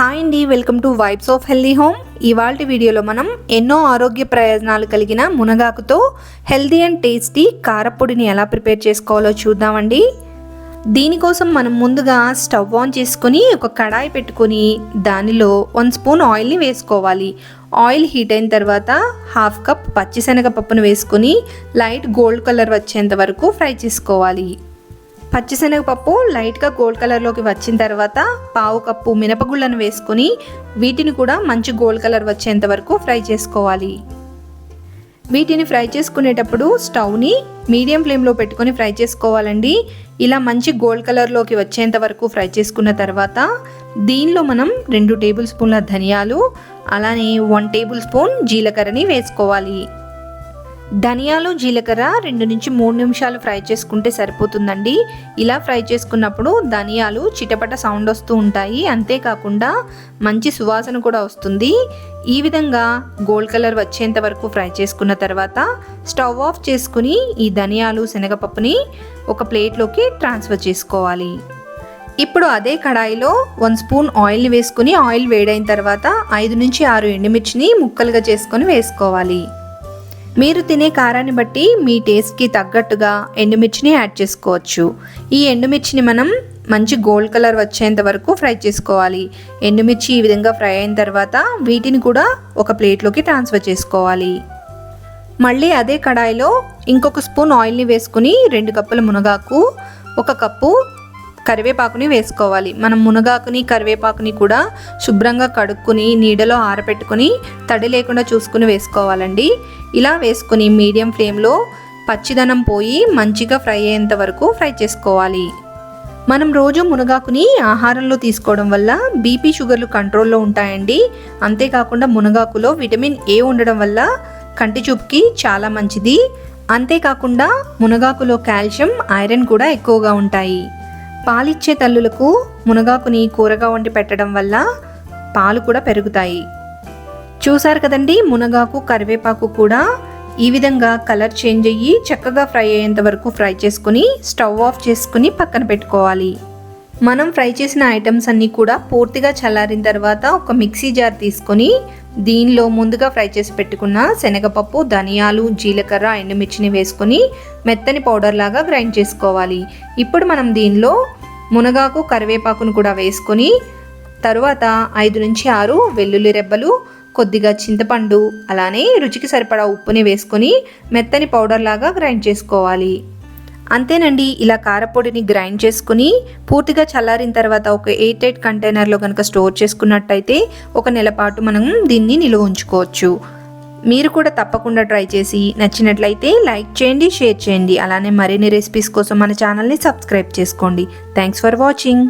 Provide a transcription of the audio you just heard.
Hi అండి welcome to vibes of healthy home ఇవాళ వీడియోలో మనం ఎన్నో ఆరోగ్య ప్రయోజనాలు కలిగిన మునగాకుతో హెల్దీ అండ్ టేస్టీ కారపొడిని ఎలా ప్రిపేర్ చేసుకోవాలో చూద్దామండి. దీనికోసం మనం ముందుగా స్టవ్ ఆన్ చేసుకొని ఒక కడాయి పెట్టుకొని దానిలో వన్ స్పూన్ ఆయిల్ని వేసుకోవాలి. ఆయిల్ హీట్ అయిన తర్వాత హాఫ్ కప్ పచ్చిశనగ పప్పును వేసుకొని లైట్ గోల్డ్ కలర్ వచ్చేంత వరకు ఫ్రై చేసుకోవాలి. పచ్చిశనగపప్పు లైట్గా గోల్డ్ కలర్లోకి వచ్చిన తర్వాత పావు కప్పు మినపగుళ్ళను వేసుకొని వీటిని కూడా మంచి గోల్డ్ కలర్ వచ్చేంత వరకు ఫ్రై చేసుకోవాలి. వీటిని ఫ్రై చేసుకునేటప్పుడు స్టవ్ని మీడియం ఫ్లేమ్లో పెట్టుకొని ఫ్రై చేసుకోవాలండి. ఇలా మంచి గోల్డ్ కలర్లోకి వచ్చేంత వరకు ఫ్రై చేసుకున్న తర్వాత దీనిలో మనం రెండు టేబుల్ స్పూన్ల ధనియాలు అలానే వన్ టేబుల్ స్పూన్ జీలకర్రని వేసుకోవాలి. ధనియాలు జీలకర్ర రెండు నుంచి మూడు నిమిషాలు ఫ్రై చేసుకుంటే సరిపోతుందండి. ఇలా ఫ్రై చేసుకున్నప్పుడు ధనియాలు చిటపట సౌండ్ వస్తూ ఉంటాయి. అంతేకాకుండా మంచి సువాసన కూడా వస్తుంది. ఈ విధంగా గోల్డ్ కలర్ వచ్చేంత వరకు ఫ్రై చేసుకున్న తర్వాత స్టవ్ ఆఫ్ చేసుకుని ఈ ధనియాలు శనగపప్పుని ఒక ప్లేట్లోకి ట్రాన్స్ఫర్ చేసుకోవాలి. ఇప్పుడు అదే కడాయిలో వన్ స్పూన్ ఆయిల్ని వేసుకుని ఆయిల్ వేడైన తర్వాత ఐదు నుంచి ఆరు ఎండుమిర్చిని ముక్కలుగా చేసుకొని వేసుకోవాలి. మీరు తినే కారాన్ని బట్టి మీ టేస్ట్కి తగ్గట్టుగా ఎండుమిర్చిని యాడ్ చేసుకోవచ్చు. ఈ ఎండుమిర్చిని మనం మంచి గోల్డ్ కలర్ వచ్చేంత వరకు ఫ్రై చేసుకోవాలి. ఎండుమిర్చి ఈ విధంగా ఫ్రై అయిన తర్వాత వీటిని కూడా ఒక ప్లేట్లోకి ట్రాన్స్ఫర్ చేసుకోవాలి. మళ్ళీ అదే కడాయిలో ఇంకొక స్పూన్ ఆయిల్ని వేసుకుని రెండు కప్పుల మునగాకు ఒక కప్పు కరివేపాకుని వేసుకోవాలి. మనం మునగాకుని కరివేపాకుని కూడా శుభ్రంగా కడుక్కుని నీడలో ఆరపెట్టుకుని తడి లేకుండా చూసుకుని వేసుకోవాలండి. ఇలా వేసుకుని మీడియం ఫ్లేమ్లో పచ్చిదనం పోయి మంచిగా ఫ్రై అయ్యేంత వరకు ఫ్రై చేసుకోవాలి. మనం రోజు మునగాకుని ఆహారంలో తీసుకోవడం వల్ల బీపీ షుగర్లు కంట్రోల్లో ఉంటాయండి. అంతేకాకుండా మునగాకులో విటమిన్ ఏ ఉండడం వల్ల కంటి చూపుకి చాలా మంచిది. అంతేకాకుండా మునగాకులో కాల్షియం ఐరన్ కూడా ఎక్కువగా ఉంటాయి. పాలిచ్చే తల్లులకు మునగాకుని కూరగా వండి పెట్టడం వల్ల పాలు కూడా పెరుగుతాయి. చూసారు కదండి మునగాకు కరివేపాకు కూడా ఈ విధంగా కలర్ చేంజ్ అయ్యి చక్కగా ఫ్రై అయ్యేంత వరకు ఫ్రై చేసుకుని స్టవ్ ఆఫ్ చేసుకుని పక్కన పెట్టుకోవాలి. మనం ఫ్రై చేసిన ఐటమ్స్ అన్నీ కూడా పూర్తిగా చల్లారిన తర్వాత ఒక మిక్సీ జార్ తీసుకొని దీనిలో ముందుగా ఫ్రై చేసి పెట్టుకున్న శనగపప్పు ధనియాలు జీలకర్ర ఎండుమిర్చిని వేసుకొని మెత్తని పౌడర్ లాగా గ్రైండ్ చేసుకోవాలి. ఇప్పుడు మనం దీనిలో మునగాకు కరివేపాకును కూడా వేసుకొని తరువాత ఐదు నుంచి ఆరు వెల్లుల్లి రెబ్బలు కొద్దిగా చింతపండు అలానే రుచికి సరిపడా ఉప్పుని వేసుకొని మెత్తని పౌడర్ లాగా గ్రైండ్ చేసుకోవాలి. అంతేనండి ఇలా కారపొడిని గ్రైండ్ చేసుకుని పూర్తిగా చల్లారిన తర్వాత ఒక ఎయిట్ ఎయిట్ కంటైనర్లో కనుక స్టోర్ చేసుకున్నట్టయితే ఒక నెల పాటు మనం దీన్ని నిలువ ఉంచుకోవచ్చు. మీరు కూడా తప్పకుండా ట్రై చేసి నచ్చినట్లయితే లైక్ చేయండి షేర్ చేయండి. అలానే మరిన్ని రెసిపీస్ కోసం మన ఛానల్ని సబ్స్క్రైబ్ చేసుకోండి. Thanks for watching.